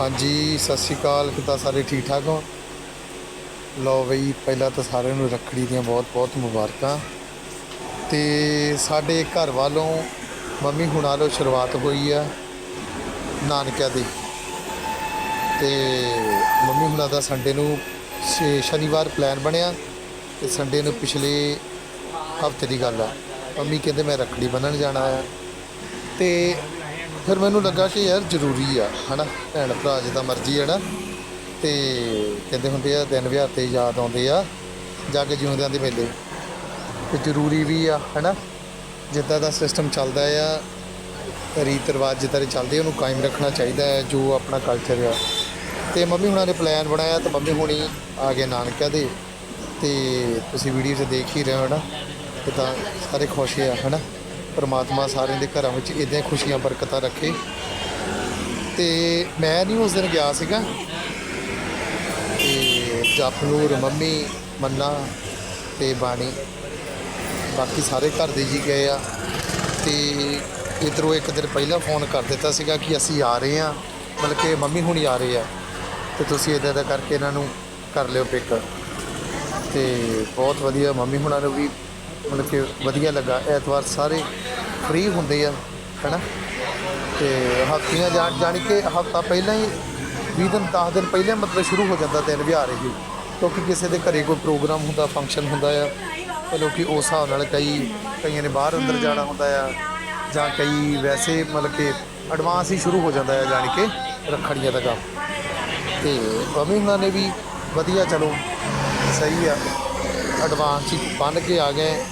ਹਾਂਜੀ, ਸਤਿ ਸ਼੍ਰੀ ਅਕਾਲ। ਕਿੱਦਾਂ ਸਾਰੇ ਠੀਕ ਠਾਕ ਹੋ? ਲਓ ਬਈ, ਪਹਿਲਾਂ ਤਾਂ ਸਾਰਿਆਂ ਨੂੰ ਰੱਖੜੀ ਦੀਆਂ ਬਹੁਤ ਬਹੁਤ ਮੁਬਾਰਕਾਂ। ਤੇ ਸਾਡੇ ਘਰ ਵੱਲੋਂ ਮੰਮੀ ਹੁਣਾਂ ਤੋਂ ਸ਼ੁਰੂਆਤ ਹੋਈ ਆ ਨਾਨਕਿਆਂ ਦੀ। ਤੇ ਮੰਮੀ ਹੁਣਾਂ ਦਾ ਸੰਡੇ ਨੂੰ ਸ਼ਨੀਵਾਰ ਪਲਾਨ ਬਣਿਆ ਤੇ ਸੰਡੇ ਨੂੰ ਪਿਛਲੇ ਹਫ਼ਤੇ ਦੀ ਗੱਲ ਆ। ਮੰਮੀ ਕਹਿੰਦੇ ਮੈਂ ਰੱਖੜੀ ਬੰਨਣ ਜਾਣਾ ਆ। ਤੇ ਫਿਰ ਮੈਨੂੰ ਲੱਗਾ ਕਿ ਯਾਰ ਜ਼ਰੂਰੀ ਆ, ਹਨਾ? ਭੈਣ ਭਰਾ ਜਿੱਦਾਂ ਮਰਜ਼ੀ ਹੈ ਨਾ। ਤੇ ਕਹਿੰਦੇ ਹੁੰਦੇ ਆ, ਦਿਨ ਵਿਹਾਰ ਤੇ ਯਾਦ ਆਉਂਦੇ ਆ, ਜੱਗ ਜਿਉਂਦਿਆਂ ਦੇ ਮੇਲੇ ਤੇ ਜ਼ਰੂਰੀ ਵੀ ਆ, ਹਨਾ? ਜਿੱਦਾਂ ਦਾ ਸਿਸਟਮ ਚੱਲਦਾ ਆ, ਰੀਤ ਰਿਵਾਜ ਜਿੱਦਾਂ ਦੇ ਚੱਲਦੇ ਉਹਨੂੰ ਕਾਇਮ ਰੱਖਣਾ ਚਾਹੀਦਾ ਹੈ, ਜੋ ਆਪਣਾ ਕਲਚਰ ਆ। ਤੇ ਮੰਮੀ ਹੁਣਾਂ ਨੇ ਪਲਾਨ ਬਣਾਇਆ, ਤੇ ਮੰਮੀ ਹੁਣੀ ਆ ਗਏ ਨਾਨਕਿਆਂ ਦੇ। ਤੇ ਤੁਸੀਂ ਵੀਡੀਓ 'ਚ ਦੇਖ ਹੀ ਰਹੇ ਹੋ ਨਾ ਤਾਂ ਸਾਰੇ ਖੁਸ਼ ਆ, ਹਨਾ? ਪਰਮਾਤਮਾ ਸਾਰਿਆਂ ਦੇ ਘਰਾਂ ਵਿੱਚ ਇਦਾਂ ਖੁਸ਼ੀਆਂ, ਬਰਕਤਾਂ ਰੱਖੇ। ਤੇ ਮੈਂ ਨਹੀਂ ਉਸ ਦਿਨ ਗਿਆ ਸੀਗਾ। ਤੇ ਜਪਨੂਰ ਮੰਮੀ, ਮੰਨਾ ਤੇ ਬਾਣੀ। ਬਾਕੀ ਸਾਰੇ ਘਰ ਦੇ ਜੀ ਗਏ ਆ। ਤੇ ਇੱਧਰੋਂ ਇੱਕ ਦਿਨ ਪਹਿਲਾਂ ਫੋਨ ਕਰ ਦਿੱਤਾ ਸੀਗਾ ਕਿ ਅਸੀਂ ਆ ਰਹੇ ਆ ਬਲਕਿ ਕਿ ਮੰਮੀ ਹੁਣੀ ਆ ਰਹੇ ਆ। ਤੇ ਤੁਸੀਂ ਇਦਾਂ ਦਾ ਕਰਕੇ ਇਹਨਾਂ ਨੂੰ ਕਰ ਲਿਓ ਪਿਕ। ਤੇ ਬਹੁਤ ਵਧੀਆ ਮੰਮੀ ਹੁਣਾਂ ਨੂੰ ਵੀ ਮਤਲਬ ਕਿ ਵਧੀਆ ਲੱਗਾ। ਐਤਵਾਰ ਸਾਰੇ ਫ੍ਰੀ ਹੁੰਦੇ ਆ, ਹੈਨਾ? ਤੇ ਹਫਤੀਆਂ ਜਾਣ ਜਾਣੀ ਕਿ ਹਫਤਾ ਪਹਿਲਾਂ ਹੀ 20 ਦਿਨ 10 ਦਿਨ ਪਹਿਲਾਂ ਮਤਲਬ ਸ਼ੁਰੂ ਹੋ ਜਾਂਦਾ ਦਿਨ ਵਿਹਾਰ ਇਹ ਕਿਉਂਕਿ ਕਿਸੇ ਦੇ ਘਰੇ ਕੋਈ ਪ੍ਰੋਗਰਾਮ ਹੁੰਦਾ ਫੰਕਸ਼ਨ ਹੁੰਦਾ ਆ, ਤੇ ਲੋਕੀ ਉਸ ਹਿਸਾਬ ਨਾਲ ਕਈ, ਕਈਆਂ ਨੇ ਬਾਹਰ ਅੰਦਰ ਜਾਣਾ ਹੁੰਦਾ ਆ, ਜਾਂ ਕਈ ਵੈਸੇ ਮਤਲਬ ਕਿ ਐਡਵਾਂਸ ਹੀ ਸ਼ੁਰੂ ਹੋ ਜਾਂਦਾ ਹੈ ਜਾਣੀ ਕਿ ਰੱਖੜੀਆਂ ਦਾ ਕੰਮ। ਤੇ ਮੰਮੀ ਉਹਨਾਂ ਨੇ ਵੀ ਵਧੀਆ, ਚਲੋ, ਸਹੀ ਆ। ਐਡਵਾਂਸ ਹੀ ਬੰਨ ਕੇ ਆ ਗਏ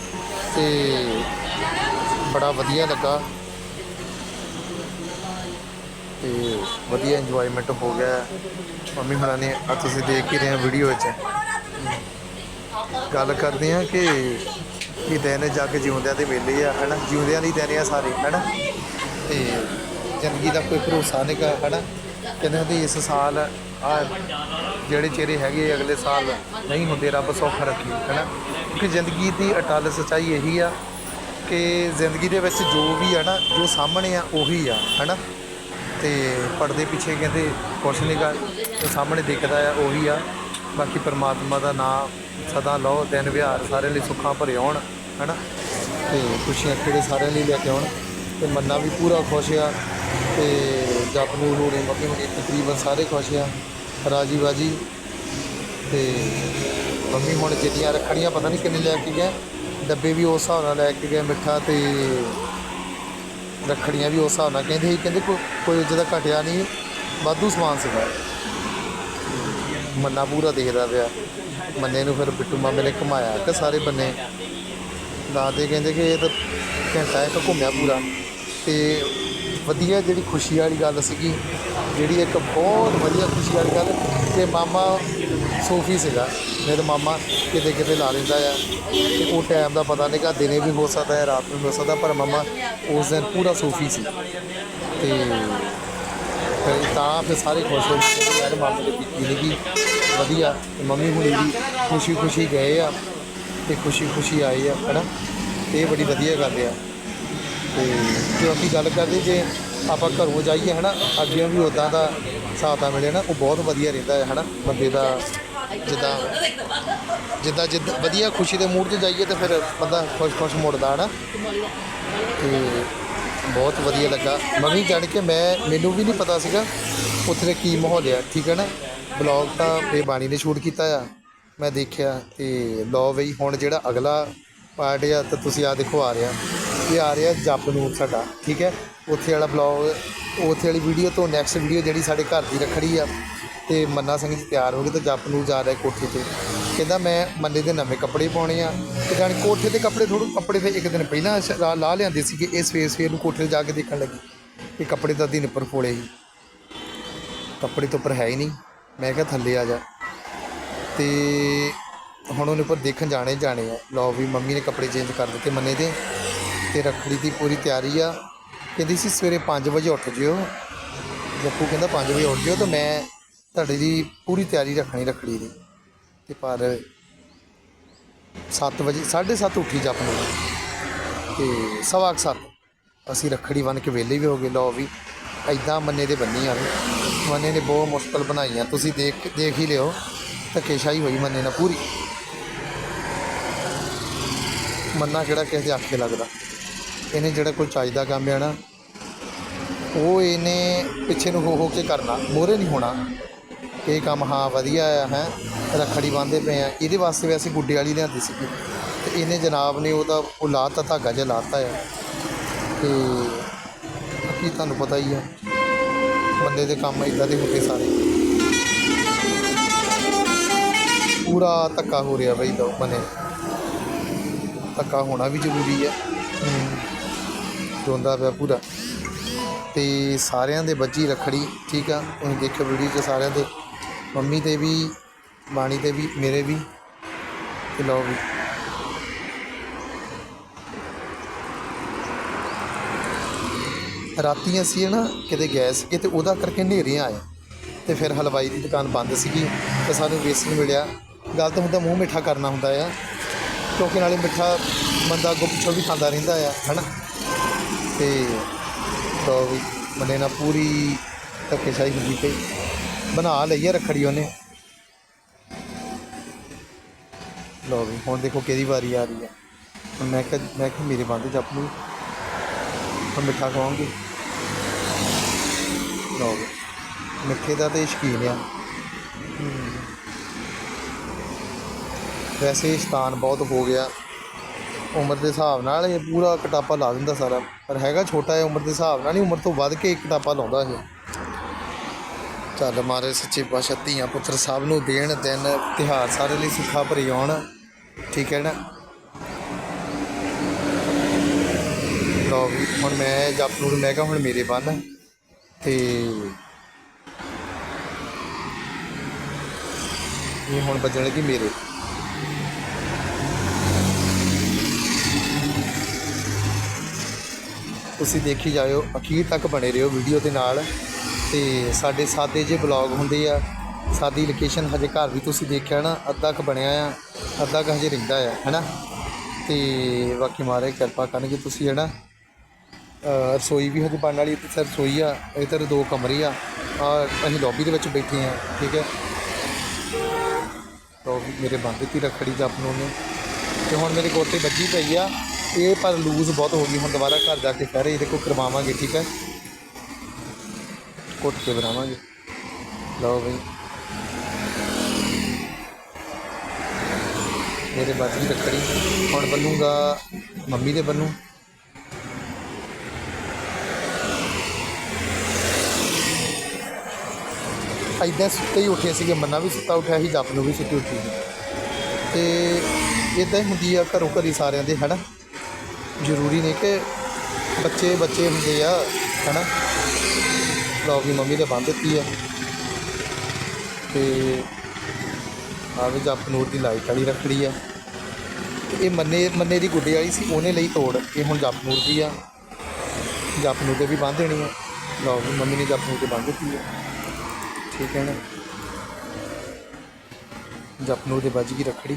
ਤੇ ਬੜਾ ਵਧੀਆ ਲੱਗਾ। ਤੇ ਵਧੀਆ ਇੰਜੋਇਮੈਂਟ ਹੋ ਗਿਆ। ਮੰਮੀ ਹੁਣਾਂ ਨੇ ਆ ਤੁਸੀਂ ਦੇਖ ਹੀ ਰਹੇ ਹੋ ਵੀਡੀਓ ਵਿੱਚ। ਗੱਲ ਕਰਦੇ ਆ ਕਿ ਇਹ ਦਿਨ ਜੱਗ ਜਿਉਂਦਿਆਂ ਦੇ ਮੇਲੇ ਆ, ਹਨਾ? ਜਿਉਂਦਿਆਂ ਦੀ ਦਿਨ ਆ ਸਾਰੇ, ਹਨਾ? ਤੇ ਜ਼ਿੰਦਗੀ ਦਾ ਕੋਈ ਭਰੋਸਾ ਨਹੀਂ ਨਹੀਂਗਾ ਹਨਾ? ਕਹਿੰਦੇ ਹੁੰਦੇ ਇਸ ਸਾਲ ਆ ਜਿਹੜੇ ਚਿਹਰੇ ਹੈਗੇ ਅਗਲੇ ਸਾਲ ਨਹੀਂ ਹੁੰਦੇ, ਰੱਬ ਸੌਖਾ ਰੱਖੇ, ਹਨਾ? ਕਿਉਂਕਿ ਜ਼ਿੰਦਗੀ ਦੀ ਅਟਲ ਸੱਚਾਈ ਇਹੀ ਆ ਕਿ ਜ਼ਿੰਦਗੀ ਦੇ ਵਿੱਚ ਜੋ ਵੀ ਆ ਨਾ, ਜੋ ਸਾਹਮਣੇ ਆ, ਉਹੀ ਆ, ਹਨਾ? ਤੇ ਪਰਦੇ ਪਿੱਛੇ ਕਹਿੰਦੇ, ਕੁਛ ਨਹੀਂਗਾ ਜੋ ਸਾਹਮਣੇ ਦਿਖਦਾ ਆ, ਉਹੀ ਆ। ਬਾਕੀ ਪਰਮਾਤਮਾ ਦਾ ਨਾਮ ਸਦਾ ਲਓ, ਦਿਨ ਵਿਹਾਰ ਸਾਰਿਆਂ ਲਈ ਸੁੱਖਾਂ ਭਰੇ ਆਉਣ ਹਨਾ? ਤੇ ਖੁਸ਼ੀਆਂ ਕਿਹੜੇ ਸਾਰਿਆਂ ਲਈ ਲੈ ਕੇ ਆਉਣ। ਤੇ ਮੰਨਾ ਵੀ ਪੂਰਾ ਖੁਸ਼ ਆ। ਤੇ ਜਪਨੂਰ ਹੋਣੀ ਮੰਮੀ ਹੋਣੀ ਤਕਰੀਬਨ ਸਾਰੇ ਖੁਸ਼ ਆ ਰਾਜੀ ਬਾਜੀ ਤੇ ਮੰਮੀ ਹੁਣ ਜਿੰਨੀਆਂ ਰੱਖੜੀਆਂ ਪਤਾ ਨਹੀਂ ਕਿੰਨੇ ਲੈ ਕੇ ਗਏ, ਡੱਬੇ ਵੀ ਉਸ ਹਿਸਾਬ ਨਾਲ ਲੈ ਕੇ ਗਏ ਮਿੱਠਾ ਤੇ ਰੱਖੜੀਆਂ ਵੀ ਉਸ ਹਿਸਾਬ ਨਾਲ, ਕਹਿੰਦੇ ਸੀ, ਕਹਿੰਦੇ ਕੋਈ ਕੋਈ ਜਿਹਦਾ ਘਟਿਆ ਨਹੀਂ, ਵਾਧੂ ਸਮਾਨ ਸੀਗਾ। ਮੰਨਾ ਪੂਰਾ ਦੇਖਦਾ ਪਿਆ, ਮੰਨੇ ਨੂੰ ਫਿਰ ਬਿੱਟੂ ਮਾਮੇ ਨੇ ਘੁਮਾਇਆ ਕਿ ਸਾਰੇ ਬੰਨੇ ਦਾਦੇ ਕਹਿੰਦੇ ਕਿ ਇਹ ਤਾਂ ਘੰਟਾ ਇੱਕ ਘੁੰਮਿਆ ਪੂਰਾ ਤੇ ਵਧੀਆ ਜਿਹੜੀ ਖੁਸ਼ੀ ਵਾਲੀ ਗੱਲ ਸੀਗੀ, ਜਿਹੜੀ ਇੱਕ ਬਹੁਤ ਵਧੀਆ ਖੁਸ਼ੀ ਵਾਲੀ ਗੱਲ ਕਿ ਮਾਮਾ ਸੂਫੀ ਸੀਗਾ, ਮੇਰੇ ਮਾਮਾ ਕਿਤੇ ਕਿਤੇ ਲਾ ਲੈਂਦਾ ਆ, ਤੇ ਉਹ ਟਾਈਮ ਦਾ ਪਤਾ ਨਹੀਂਗਾ ਦਿਨੇ ਵੀ ਹੋ ਸਕਦਾ ਹੈ, ਰਾਤ ਨੂੰ ਵੀ ਹੋ ਸਕਦਾ, ਪਰ ਮਾਮਾ ਉਸ ਦਿਨ ਪੂਰਾ ਸੂਫੀ ਸੀ। ਤੇ ਫਿਰ ਤਾਂ ਫਿਰ ਸਾਰੇ ਖੁਸ਼ ਹੋ ਗਏ ਕਿ ਯਾਰ ਮਾਮੇ ਦੀ ਪੀਤੀ ਨਹੀਂ ਵਧੀਆ, ਤੇ ਮੰਮੀ ਹੁਣੀ ਵੀ ਖੁਸ਼ੀ ਖੁਸ਼ੀ ਗਏ ਆ, ਤੇ ਖੁਸ਼ੀ ਖੁਸ਼ੀ ਆਏ ਆ, ਹਨਾ? ਤੇ ਇਹ ਬੜੀ ਵਧੀਆ ਗੱਲ ਆ। ਤੇ ਜੋ ਅਸੀਂ ਗੱਲ ਕਰਦੇ ਜੇ ਆਪਾਂ ਘਰੋਂ ਜਾਈਏ, ਹਨਾ, ਅੱਗੇ ਵੀ ਉਦਾਂ ਦਾ ਹਿਸਾਬ ਤਾਂ ਮਿਲੇ ਨਾ ਉਹ ਬਹੁਤ ਵਧੀਆ ਰਹਿੰਦਾ ਹੈ, ਹਨਾ, ਬੰਦੇ ਦਾ ਜਿੱਦਾਂ ਜਿੱਦਾਂ ਜਿੱਦਾਂ ਵਧੀਆ ਖੁਸ਼ੀ ਦੇ ਮੂਡ 'ਚ ਜਾਈਏ ਤੇ ਫਿਰ ਬੰਦਾ ਖੁਸ਼-ਖੁਸ਼ ਮੁੜਦਾ, ਹਨਾ। ਤੇ ਬਹੁਤ ਵਧੀਆ ਲੱਗਾ। ਮੈਂ ਵੀ ਜਾਣ ਕੇ ਮੈਂ, ਮੈਨੂੰ ਵੀ ਨਹੀਂ ਪਤਾ ਸੀਗਾ ਉੱਥੇ ਕੀ ਮਾਹੌਲ ਆ, ਠੀਕ ਹੈ ਨਾ। ਬਲੌਗ ਤਾਂ ਇਹ ਬਾਣੀ ਨੇ ਸ਼ੂਟ ਕੀਤਾ ਆ, ਮੈਂ ਦੇਖਿਆ ਤੇ ਲੋ ਬਈ, ਹੁਣ ਜਿਹੜਾ ਅਗਲਾ ਪਾਰਟ ਆ, ਤਾਂ ਤੁਸੀਂ ਆ ਦੇਖੋ ਆ ਰਿਹਾ। ਇਹ ਆ ਰਿਹਾ ਜਪ ਨੂੰ ਸਾਡਾ, ਠੀਕ ਹੈ? ਉੱਥੇ ਵਾਲਾ ਬਲੌਗ ਉੱਥੇ ਵਾਲੀ ਵੀਡੀਓ ਤੋਂ ਨੈਕਸਟ ਵੀਡੀਓ ਜਿਹੜੀ ਸਾਡੇ ਘਰ ਦੀ ਰੱਖੜੀ ਆ, ਤੇ ਮੰਨਾ ਸਿੰਘ ਜੀ ਤਿਆਰ ਹੋ ਗਏ ਤੇ ਜਪ ਨੂੰ ਜਾ ਰਿਹਾ ਕੋਠੇ ਤੇ। ਕਹਿੰਦਾ ਮੈਂ ਮੰਨੇ ਦੇ ਨਵੇਂ ਕੱਪੜੇ ਪਾਉਣੇ ਆ, ਤੇ ਜਾਣੀ ਕੋਠੇ ਤੇ ਕੱਪੜੇ ਥੋੜ੍ਹੇ ਕੱਪੜੇ ਫਿਰ ਇੱਕ ਦਿਨ ਪਹਿਲਾਂ ਸ਼- ਲਾ- ਲਾ ਲਿਆਂਦੇ ਸੀਗੇ ਇਹ ਸਵੇਰ ਸਵੇਰ ਨੂੰ ਕੋਠੇ ਤੇ ਜਾ ਕੇ ਦੇਖਣ ਲੱਗੀ ਕਿ ਕੱਪੜੇ ਤਾਂ ਦਿਨ ਉੱਪਰ ਫੋਲੇ ਸੀ। ਕੱਪੜੇ ਤੋਂ ਉੱਪਰ ਹੈ ਹੀ ਨਹੀਂ, ਮੈਂ ਕਿਹਾ ਥੱਲੇ ਆ ਜਾ। ਤੇ ਹੁਣ ਉਹਨੇ ਉੱਪਰ ਦੇਖਣ ਜਾਣੇ ਜਾਣੇ ਆ, ਲਓ ਵੀ ਮੰਮੀ ਨੇ ਕੱਪੜੇ ਚੇਂਜ ਕਰ ਦਿੱਤੇ ਮੰਨੇ ਦੇ। ਤੇ ਰੱਖੜੀ ਦੀ ਪੂਰੀ ਤਿਆਰੀ ਆ। ਕਹਿੰਦੀ ਸੀ ਸਵੇਰੇ 5 ਵਜੇ ਉੱਠ ਜਿਓ। ਜੱਪੂ ਕਹਿੰਦਾ 5 ਵਜੇ ਉੱਠ ਜਿਓ ਤਾਂ ਮੈਂ ਤੁਹਾਡੀ ਦੀ ਪੂਰੀ ਤਿਆਰੀ ਰੱਖਣੀ ਰੱਖੜੀ ਦੀ। ਤੇ ਪਰ 7 ਵਜੇ 7:30 ਉੱਠੀ ਜੱਪ ਨੂੰ। ਤੇ ਸਵਾ ਕੁ ਸੱਤ ਅਸੀਂ ਰੱਖੜੀ ਬੰਨ ਕੇ ਵਿਹਲੇ ਵੀ ਹੋ ਗਏ। ਲਓ ਵੀ ਐਦਾਂ ਮੰਨੇ ਦੇ ਬੰਨੀ ਆਵੇ ਮੰਨੇ ਨੇ ਬਹੁਤ ਮੁਸ਼ਕਲ ਬਣਾਈਆਂ ਤੁਸੀਂ ਦੇਖ ਦੇਖ ਹੀ ਲਿਓ। ਧੱਕੇਸ਼ਾਹੀ ਹੋਈ ਮੰਨੇ ਨਾਲ ਪੂਰੀ। ਮੰਨਾ ਕਿਹੜਾ ਕਿਸੇ ਦੇ ਆਖੇ ਲੱਗਦਾ। ਇਹਨੇ ਜਿਹੜਾ ਕੋਈ ਚਾਹੀਦਾ ਕੰਮ ਹੈ ਨਾ, ਉਹ ਇਹਨੇ ਪਿੱਛੇ ਨੂੰ ਹੋ ਹੋ ਕੇ ਕਰਨਾ ਮੋਰੇ ਨਹੀਂ ਹੋਣਾ। ਕਿ ਇਹ ਕੰਮ ਹਾਂ ਵਧੀਆ ਆ, ਹੈ, ਰੱਖੜੀ ਬੰਨ੍ਹਦੇ ਪਏ ਆ। ਇਹਦੇ ਵਾਸਤੇ ਵੈਸੇ ਗੁੱਡੇ ਵਾਲੀ ਲਿਆਂਦੀ ਸੀ ਤੇ ਇਹਨੇ ਜਨਾਬ ਨੇ ਉਹਦਾ, ਉਹ ਲਾਤਾ, ਧਾਗਾ ਜਿਹਾ ਲਾਤਾ ਆ। ਤੇ ਕੀ ਤੁਹਾਨੂੰ ਪਤਾ ਹੀ ਆ, ਬੰਦੇ ਦੇ ਕੰਮ ਇਦਾਂ ਦੇ ਹੁੰਦੇ ਸਾਰੇ। ਪੂਰਾ ਧੱਕਾ ਹੋ ਰਿਹਾ ਬਈ ਦੋ ਬਨੇ ਧੱਕਾ ਹੋਣਾ ਵੀ ਜ਼ਰੂਰੀ ਹੈ। ਰੋਂਦਾ ਪਿਆ ਪੂਰਾ। ਤੇ ਸਾਰਿਆਂ ਦੇ ਬੱਜੀ ਰਖੜੀ, ਠੀਕ ਆ? ਤੁਸੀਂ ਦੇਖਿਓ ਵੀਡੀਓ 'ਚ ਸਾਰਿਆਂ ਦੇ। ਮੰਮੀ ਤੇ ਵੀ ਬਾਣੀ ਤੇ ਵੀ, ਮੇਰੇ ਵੀ। ਤੇ ਲਓ ਵੀ। ਰਾਤੀ ਅਸੀਂ ਨਾ ਕਿਤੇ ਗਏ ਸੀਗੇ ਤੇ ਉਹਦਾ ਕਰਕੇ ਹਨੇਰੇ ਆਏ ਤੇ ਫਿਰ ਹਲਵਾਈ ਦੀ ਦੁਕਾਨ ਬੰਦ ਸੀਗੀ ਤੇ ਸਾਨੂੰ ਵੇਸਣ ਮਿਲਿਆ। ਗਲਤ ਹੁੰਦਾ ਮੂੰਹ ਮਿੱਠਾ ਕਰਨਾ ਹੁੰਦਾ ਆ। ਕਿਉਂਕਿ ਨਾਲੇ ਮਿੱਠਾ ਬੰਦਾ ਅੱਗੋਂ ਵੀ ਖਾਂਦਾ ਰਹਿੰਦਾ ਆ, ਹਨਾ? ਤੇ ਲਓ ਵੀ ਬੰਦੇ ਨਾਲ ਪੂਰੀ ਧੱਕੇਸ਼ਾਹੀ ਹੁੰਦੀ ਪਈ। ਬਣਾ ਲਈ ਆ ਰੱਖੜੀ ਉਹਨੇ। ਲਓ ਵੀ, ਹੁਣ ਦੇਖੋ ਕਿਹਦੀ ਵਾਰੀ ਆ ਰਹੀ ਹੈ ਹੁਣ ਮੈਂ ਕਿਹਾ ਮੈਂ ਕਿਹਾ ਮੇਰੇ ਬੰਦ ਜੱਪ ਨੂੰ। ਹੁਣ ਮਿੱਠਾ ਖਵਾਉਂਗੇ। ਲਓ ਵੀ, ਮਿੱਠੇ ਦਾ ਤੇ ਸ਼ਕੀਨ ਆ। ਵੈਸੇ ਸ਼ਤਾਨ ਬਹੁਤ ਹੋ ਗਿਆ। ਉਮਰ ਦੇ ਹਿਸਾਬ ਨਾਲ ਇਹ ਪੂਰਾ ਕਟਾਪਾ ਲਾ ਦਿੰਦਾ ਸਾਰਾ। ਪਰ ਹੈਗਾ ਛੋਟਾ ਹੈ ਉਮਰ ਦੇ ਹਿਸਾਬ ਨਾਲ ਨਹੀਂ ਉਮਰ ਤੋਂ ਵੱਧ ਕੇ ਇੱਕ ਕਟਾਪਾ ਲਾਉਂਦਾ ਇਹ। ਚੱਲ ਮਾਰੇ ਸੱਚੇ ਪਾਤਸ਼ਾਹ, ਧੀਆਂ ਪੁੱਤਰ ਸਭ ਨੂੰ ਦੇਣ ਦਿਨ ਤਿਉਹਾਰ ਸਾਰੇ ਲਈ ਸੁੱਖਾ ਭਰੀ ਆਉਣ। ਠੀਕ ਹੈ ਨਾ? ਲਓ ਹੁਣ ਮੈਂ ਜਪ ਨੂੰ ਮੈਂ ਕਿਹਾ ਹੁਣ ਮੇਰੇ ਬੰਨ। ਤੇ ਇਹ ਹੁਣ ਵੱਜਣਗੇ ਮੇਰੇ। ਤੁਸੀਂ ਦੇਖੀ ਜਾਇਓ, ਅਖੀਰ ਤੱਕ ਬਣੇ ਰਹੋ ਵੀਡੀਓ ਦੇ ਨਾਲ। ਤੇ ਸਾਡੇ ਸਾਦੇ ਜੇ ਬਲੌਗ ਹੁੰਦੇ ਆ, ਸਾਦੀ ਲੋਕੇਸ਼ਨ ਹਜੇ ਘਰ ਵੀ ਤੁਸੀਂ ਦੇਖਿਆ ਨਾ ਅੱਧਾ ਕੁ ਬਣਿਆ ਆ, ਅੱਧਾ ਕੁ ਹਜੇ ਰਹਿੰਦਾ ਆ, ਹੈਨਾ? ਤੇ ਬਾਕੀ ਮਾਰੇ ਕਿਰਪਾ ਕਰਨਗੇ ਤੁਸੀਂ, ਹੈਨਾ? ਅਹ ਰਸੋਈ ਵੀ ਹਜੇ ਬਣਨ ਵਾਲੀ ਤੇ ਸਰ ਰਸੋਈ ਆ, ਇੱਧਰ ਦੋ ਕਮਰੇ ਆ ਆ ਅਸੀਂ ਲੌਬੀ ਦੇ ਵਿੱਚ ਬੈਠੇ ਆ, ਠੀਕ ਹੈ? ਤੋ ਮੇਰੇ ਬੰਦ ਤੀ ਰੱਖੜੀ ਜਪ ਨੂੰ ਨੇ ਤੇ ਹੁਣ ਮੇਰੇ ਗੋਤੇ ਵੱਜੀ ਪਈ ਆ। ਇਹ ਪਰ ਲੂਜ਼ ਬਹੁਤ ਹੋ ਗਈ। ਹੁਣ ਦੁਬਾਰਾ ਘਰ ਜਾ ਕੇ ਫਿਰ ਇਹਦੇ ਕੋਲ ਕਰਵਾਵਾਂਗੇ, ਠੀਕ ਹੈ? ਕੁੱਟ ਕੇ ਬਣਾਵਾਂਗੇ। ਲਓ ਬਈ। ਮੇਰੇ ਬਾਜੀ ਰੱਖੜੀ ਹੁਣ ਬੰਨੂਗਾ, ਮੰਮੀ ਦੇ ਬੰਨੂ। ਐਦਾਂ ਸੁੱਤੇ ਹੀ ਉੱਠੇ ਸੀਗੇ, ਮੰਨਾ ਵੀ ਸੁੱਤਾ ਉੱਠਿਆ ਸੀ, ਜੱਪ ਨੂੰ ਵੀ ਸੁੱਤੀ ਉੱਠੀ ਸੀ। ਤੇ ਇਦਾਂ ਹੀ ਹੁੰਦੀ ਆ ਘਰੋਂ ਘਰੀ ਸਾਰਿਆਂ ਦੇ, ਹਨਾ? ਜ਼ਰੂਰੀ ਨਹੀਂ ਕਿ ਬੱਚੇ ਬੱਚੇ ਹੁੰਦੇ ਆ, ਹਨਾ? ਲਓ ਵੀ ਮੰਮੀ ਨੇ ਬੰਨ ਦਿੱਤੀ ਆ। ਤੇ ਆ ਵੀ ਨੂਰ ਦੀ ਲਾਈਟ ਵਾਲੀ ਰੱਖੜੀ ਆ। ਤੇ ਇਹ ਮੰਨੇ ਮੰਨੇ ਦੀ ਗੁੱਡੇ ਵਾਲੀ ਸੀ, ਉਹਨੇ ਲਈ ਤੋੜ। ਇਹ ਹੁਣ ਜਪ ਨੂਰ ਦੀ ਆ। ਜਪ ਨੂਰ ਦੇ ਵੀ ਬੰਨ ਦੇਣੀ ਆ। ਲਓ ਵੀ ਮੰਮੀ ਨੇ ਜਪ ਨੂਰ ਤੇ ਬੰਨ ਦਿੱਤੀ ਆ। ਠੀਕ ਹੈ ਨਾ? ਜਪਨੂ ਦੇ ਵੱਜ ਗਈ ਰੱਖੜੀ।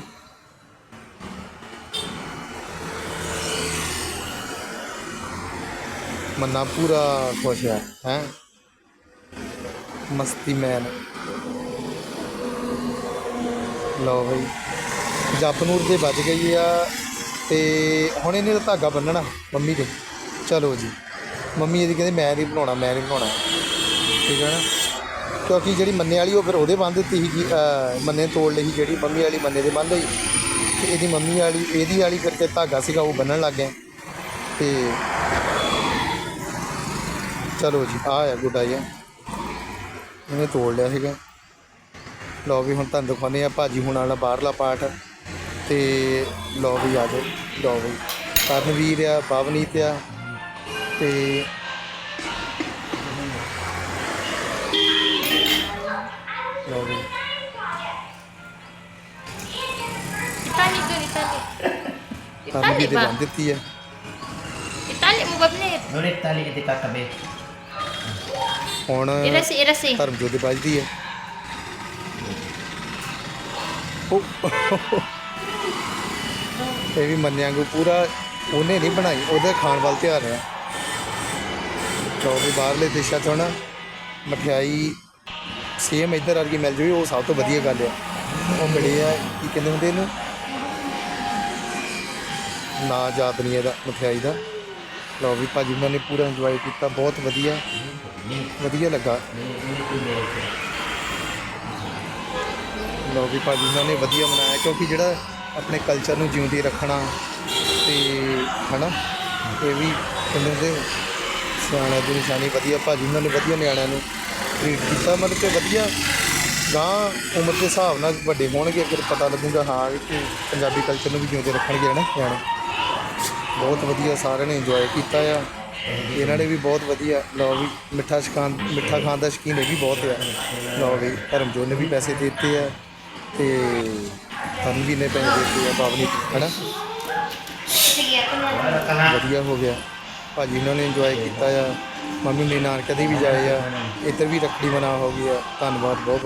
ਮੰਨਾ, ਪੂਰਾ ਖੁਸ਼ ਹੈ ਹੈ? ਮਸਤੀ ਮੈਨ ਲਓ ਬਈ ਜਪਨੂਰ ਦੇ ਵੱਜ ਗਈ ਆ, ਤੇ ਹੁਣ ਇਹਨੇ ਤਾਂ ਧਾਗਾ ਬੰਨਣਾ, ਮੰਮੀ ਦੇ। ਚਲੋ ਜੀ, ਮੰਮੀ ਇਹਦੀ ਕਹਿੰਦੇ, ਮੈਂ ਨਹੀਂ ਬਣਾਉਣਾ, ਮੈਂ ਨਹੀਂ ਬਣਾਉਣਾ। ਠੀਕ ਹੈ ਨਾ? ਕਿਉਂਕਿ ਜਿਹੜੀ ਮੰਨੇ ਵਾਲੀ, ਉਹ ਫਿਰ ਉਹਦੇ ਬੰਨ ਦਿੱਤੀ ਸੀਗੀ ਮੰਨੇ ਤੋੜ ਲਈ ਸੀ ਜਿਹੜੀ ਮੰਮੀ ਵਾਲੀ, ਮੰਨੇ ਦੇ ਬੰਨ ਲਈ। ਤੇ ਇਹਦੀ ਮੰਮੀ ਵਾਲੀ, ਇਹਦੀ ਵਾਲੀ ਫਿਰ ਤੇ ਧਾਗਾ ਸੀਗਾ, ਉਹ ਬੰਨਣ ਲੱਗ ਗਏ। ਤੇ ਚਲੋ ਜੀ ਆ ਆ ਗੁੱਡਾ ਜਿਹਾ ਇਹਨੇ ਤੋੜ ਲਿਆ ਸੀਗਾ ਲਓ ਵੀ ਹੁਣ ਤੁਹਾਨੂੰ ਦਿਖਾਉਂਦੇ ਆ ਭਾਜੀ ਹੁਣ ਵਾਲਾ ਬਾਹਰਲਾ ਪਾਠ ਤੇ ਲਓ ਵੀ ਆ ਜਾਓ ਲਓ ਵੀ ਕਰਨਵੀਰ ਆ ਪਵਨੀਤ ਆ ਤੇ ਲਓ ਵੀ Itali doon, Itali. Karanveer Itali ਦੇ ba? ਬੰਨ ਦਿੱਤੀ ਹੈ Itali mo ba, Blit? Nulit tali iti kakabi. ਹੁਣ Irasi, irasi. ਧਰਮਜੋਤ ਦੀ ਵੱਜਦੀ ਹੈ। ਇਹ ਵੀ ਮੰਨਿਆ ਕੋ ਪੂਰਾ ਉਹਨੇ ਨਹੀਂ ਬਣਾਈ ਉਹਦੇ ਖਾਣ ਵੱਲ ਧਿਆਨ ਆ ਚੌਵੀ ਬਾਹਰਲੇ ਦੇਸ਼ਾਂ ਤੋਂ ਨਾ ਮਠਿਆਈ ਸੇਮ ਇੱਧਰ ਵਰਗੀ ਮਿਲ ਜਾਵੇ ਉਹ ਸਭ ਤੋਂ ਵਧੀਆ ਗੱਲ ਆ ਉਹ ਮਿਲੇ ਆ ਕੀ ਕਹਿੰਦੇ ਹੁੰਦੇ ਇਹਨੂੰ? ਨਾ ਯਾਦ ਨਹੀਂ ਇਹਦਾ ਮਠਿਆਈ ਦਾ। ਲੋ ਵੀ ਭਾਜੀ ਉਹਨਾਂ ਨੇ ਪੂਰਾ ਇੰਜੋਏ ਕੀਤਾ, ਬਹੁਤ ਵਧੀਆ। ਵਧੀਆ ਲੱਗਾ। ਲਓ ਵੀ ਭਾਜੀ ਉਹਨਾਂ ਨੇ ਵਧੀਆ ਮਨਾਇਆ, ਕਿਉਂਕਿ ਜਿਹੜਾ ਆਪਣੇ ਕਲਚਰ ਨੂੰ ਜਿਉਂਦੀ ਰੱਖਣਾ ਤੇ ਹਨਾ, ਇਹ ਵੀ ਕਹਿੰਦੇ ਦੇ ਸਿਆਣਿਆਂ ਦੀ ਨਿਸ਼ਾਨੀ ਵਧੀਆ। ਭਾਜੀ ਉਹਨਾਂ ਨੇ ਵਧੀਆ ਨਿਆਣਿਆਂ ਨੂੰ ਟ੍ਰੀਟ ਕੀਤਾ, ਮਤਲਬ ਕਿ ਵਧੀਆ ਗਾਂ ਉਮਰ ਦੇ ਹਿਸਾਬ ਨਾਲ ਵੱਡੇ ਹੋਣਗੇ ਫਿਰ ਪਤਾ ਲੱਗੂਗਾ ਹਾਂ ਕਿ ਪੰਜਾਬੀ ਕਲਚਰ ਨੂੰ ਵੀ ਜਿਉਂਦੇ ਰੱਖਣਗੇ ਹਨਾ ਨਿਆਣੇ। ਬਹੁਤ ਵਧੀਆ ਸਾਰਿਆਂ ਨੇ ਇੰਜੋਏ ਕੀਤਾ ਆ। ਇਹਨਾਂ ਨੇ ਵੀ ਬਹੁਤ ਵਧੀਆ, ਲਓ ਵੀ ਮਿੱਠਾ ਸ਼ਕਾਨ, ਮਿੱਠਾ ਖਾਣ ਦਾ ਸ਼ੌਕੀਨ ਇਹ ਵੀ ਬਹੁਤ ਆ। ਲਓ ਵੀ ਧਰਮਜੋਤ ਨੇ ਵੀ ਪੈਸੇ ਦੇ ਦਿੱਤੇ ਆ ਤੇ ਤੁਹਾਨੂੰ ਵੀ ਨੇ ਪੈਸੇ ਦੇ ਦਿੱਤੇ ਆ ਬਾਬਲੀ ਹਨਾ? ਵਧੀਆ ਹੋ ਗਿਆ। ਭਾਜੀ ਇਹਨਾਂ ਨੇ ਇੰਜੋਏ ਕੀਤਾ ਆ। ਮੰਮੀ ਨੇ ਨਾਨਕੇ ਦੇ ਵੀ ਜਾਏ ਆ। ਇੱਧਰ ਵੀ ਰੱਖੜੀ ਮਨਾ ਹੋ ਗਈ ਆ। ਧੰਨਵਾਦ ਬਹੁਤ